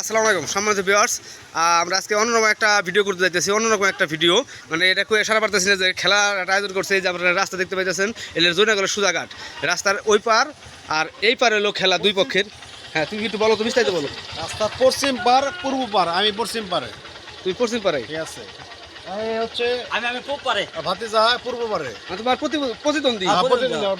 আসসালামু আলাইকুম, সম্মানিত ভিউয়ার্স আমরা আজকে অন্যরকম একটা ভিডিও করতে যাইতেছি, অন্যরকম একটা ভিডিও মানে এটা খুব সারা পারতেছি না যে খেলার আয়োজন করছে যে আপনারা রাস্তা দেখতে পাইতেছেন জন্য গেল সুজাঘাট। রাস্তার ওই পার আর এই পার হলো খেলা দুই পক্ষের। হ্যাঁ তুমি একটু বলো তুমি বিস্তারিত বলো। রাস্তা পশ্চিম পার পূর্ব পার আমি পশ্চিম পারে। তুমি পশ্চিম পারে? ঠিক আছে। হচ্ছে আমি আমি খুব পারে। ভাতিজা পূর্ব পারে। তোমার প্রতিদ্বন্দ্বী? হ্যাঁ,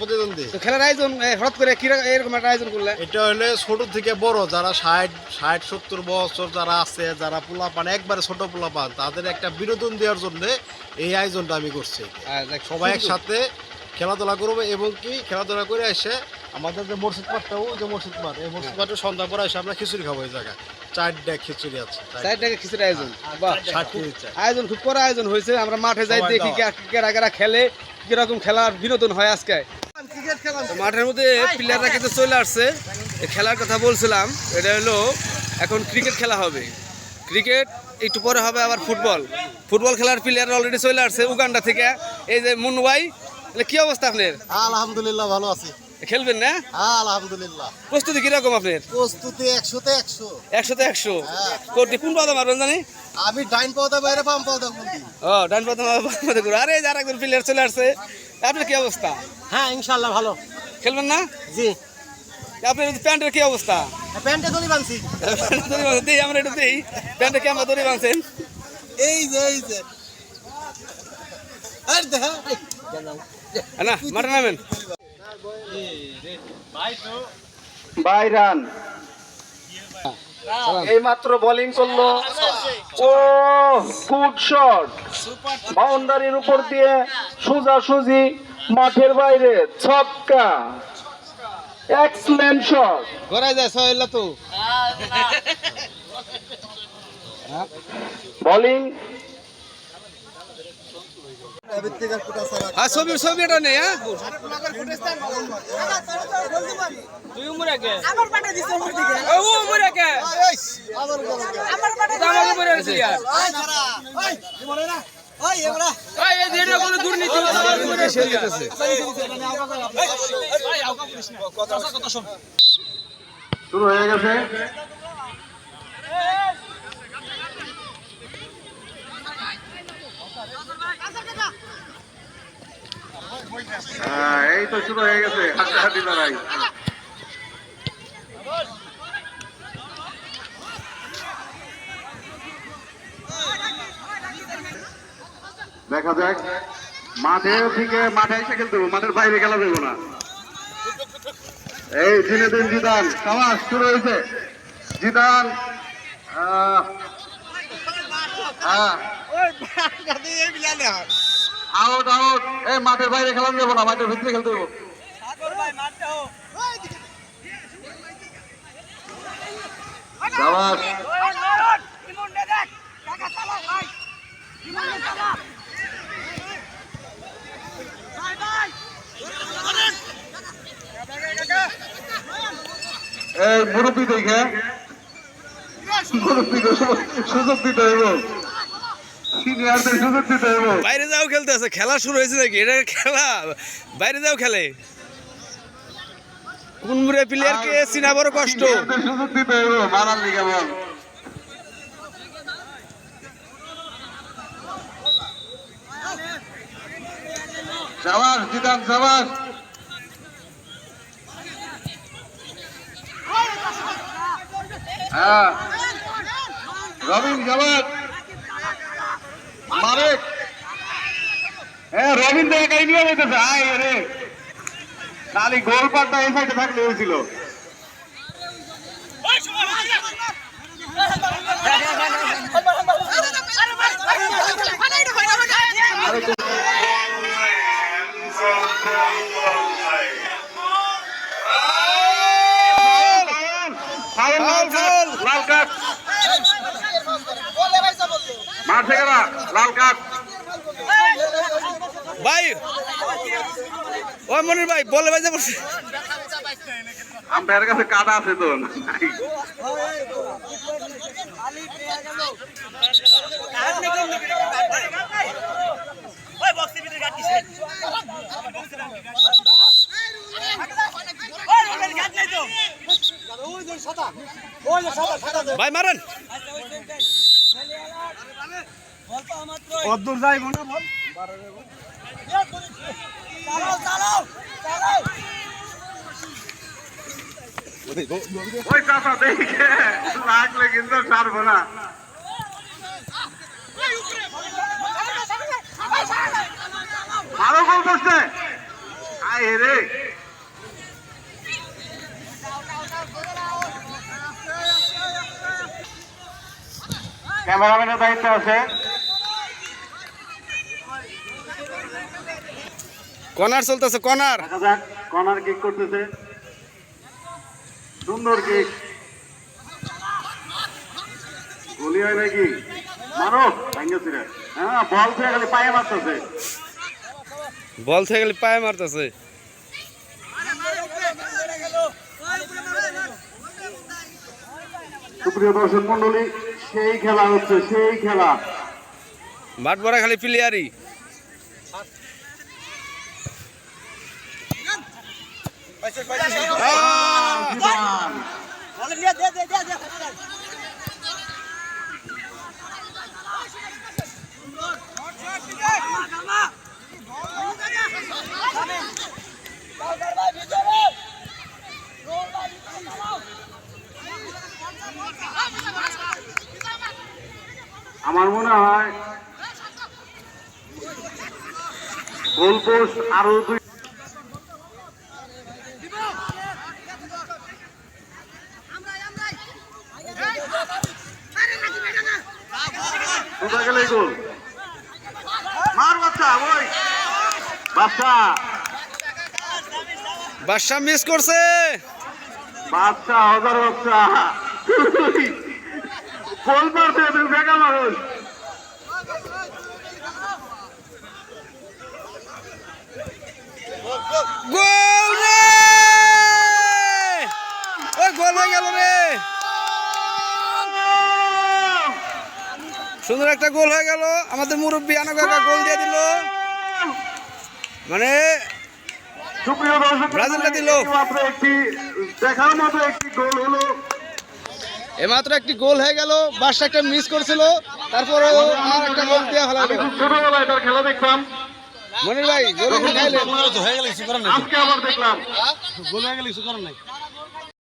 প্রতিদ্বন্দ্বী তো খেলার আয়োজন হঠাৎ করে কি এরকম একটা আয়োজন করলে? এটা হলে ছোট থেকে বড় যারা ষাট ষাট সত্তর বছর যারা আছে যারা পোলা পান একবারে ছোট পোলা পান তাদের একটা বিনোদন দেওয়ার জন্য এই আয়োজনটা আমি করছি। দেখ, সবাই একসাথে খেলাধুলা করবে এবং কি? খেলাধুলা করে এসে আমাদের যে মসজিদ মাঠটাও যে মসজিদ মাঠ এই মসজিদ মাঠে সন্ধ্যা পরে এসে আমরা খিচুড়ি খাব এই জায়গায়। চারটা খিচুড়ি আছে চার টাকা খিচুড়ি আয়োজন। আয়োজন খুব করা আয়োজন হয়েছে। আমরা মাঠে যাই দেখি দাওয়া। কেরা কেরা খেলে কীরকম খেলার বিনোদন হয় আজকে। মাঠের মধ্যে প্লেয়াররা কিন্তু চলে আসছে। খেলার কথা বলছিলাম এটা হলো এখন ক্রিকেট খেলা হবে। ক্রিকেট একটু পরে হবে আবার ফুটবল ফুটবল খেলার প্লেয়ার অলরেডি চলে আসছে উগান্ডা থেকে। এই যে মুনওয়াই তাহলে কি অবস্থা আপনার? আলহামদুলিল্লাহ ভালো আছি। খেলবেন না? আলহামদুলিল্লাহ। প্রস্তুতি কীরকম আপনার প্রস্তুতি একশোতে একশো। একশোতে একশো? হ্যাঁ। কোটি কোন পাতা মারবেন জানি? আমি ডাইন পাওয়া বাইরে বাম বলছি ও ডান পাতা মারবেন করে আরে যারা একজন প্লেয়ার চলে আসছে আপনার কি অবস্থা? হ্যাঁ ইনশাল্লাহ ভালো। খেলবেন না? জি। আপনার প্যান্টের কি অবস্থা? প্যান্টে দড়ি বানছি দড়ি বাঁধছেন। দেই আমরা একটু দেই। প্যান্টে কেমন দড়ি বাঁধছেন? এই যে এই যে। আর দেখা। না মাঠে নামেন। বাইরান এই মাত্র বোলিং করল। ও গুড শট বাউন্ডারির উপর দিয়ে সোজা সুজি মাঠের বাইরে ছক্কা। এক্সেলেন্ট শট ঘরে যায় সহেল্লা তো। বোলিং আর ছবি ছবি এটা নেই হ্যাঁ? তুই উমরে কে? আমার পাটা দিছে ওর দিকে। ও উমরে কে? আমার পাটা আমার উমরে আছে ইয়ার ওই এবারে এই এই যেটা কোনো দুর্নীতি আমার উমরে আছে ইয়ার শুরু হয়ে গেছে। এই তো শুরু হয়ে গেছে। হাড্ডাহাড্ডি লড়াই। দেখা যাক। মাঠে থেকে মাঠে এসে খেলতে হবে, মাঠের বাইরে খেলা দেবো না। এই জিনেদিন জিদান, সমাজ শুরু হয়েছে। জিদান হ্যাঁ। আউট আউট এই মাঠের বাইরে খেলা দেবো না মাঠের ভিতরে খেলতে দেবো এই মুরব্বী দেখে। মুরব্বীকে সু- সুযোগ দিতে হইব সিনিয়রদের সুযোগ দিতে হইব বাইরে যাও খেলতে আছে খেলা শুরু হয়েছে নাকি? এটা খেলা। বাইরে যাও খেলে। কোন মুরে প্লেয়ারকে চিনা বড় কষ্ট? সাবাস জিদান সাবাস। হ্যাঁ। রবিন সাবাস। মারেক হ্যাঁ রবিন তো একাই নিয়ে যেতেছে আয় রে। খালি গোল পাটটা এই সাইডে থাকলে হয়েছিল লাল কার্ড, লাল কার্ড মাঠ থেকে না লাল কার্ড। ভাই ও মনির ভাই বলে ভাই যাব আম্পায়ারের কাছে কাটা আছে তো। ভাই মারেন। লাগলে কিন্তু ছাড়বো না। ভালো গোল করছে আয় রে। ক্যামেরাম্যানের দায়িত্ব আছে। কর্নার চলতেছে দেখা যাক কর্নার কিক করতেছে। সুন্দর কিক গুলি হয় নাকি? মারো ভাঙ্গেছি রে হ্যাঁ বল থেকে খালি পায়ে মারতেছে। বল থেকে গেলে পায়ে মারতেছে। সুপ্রিয় দর্শক মন্ডলী সেই খেলা হচ্ছে সেই খেলা। মাঠ ভরা খালি প্লেয়ারই। দে দে আমার মনে হয় গোল পোস্ট আরও দুই কোথায় গেলে গোল। মার বাচ্চা ওই। বাচ্চা। বাদশা মিস করছে। বাচ্চা হাজার বাচ্চা। গোল তুমি বেকা মানুষ। গোল রে! ওই গোল হয়ে গেল রে। সুন্দর একটা গোল হয়ে গেল। আমাদের মুরব্বী আনা কাকা গোল দিয়ে দিল। মানে ব্রাজিলটা দিল। একটি দেখার মতো একটি গোল হলো। এমাত্র একটি গোল হয়ে গেল বাদশা একটা মিস করছিল তারপরে আর একটা গোল দিয়ে হলো আমি খুব ছোটবেলায় তার খেলা দেখতাম। মনির ভাই গোল খাইলেন হয়ে গেল। কিছু করার নাই। আজকে আবার দেখলাম। গোল হয়ে গেল কিছু করার নাই।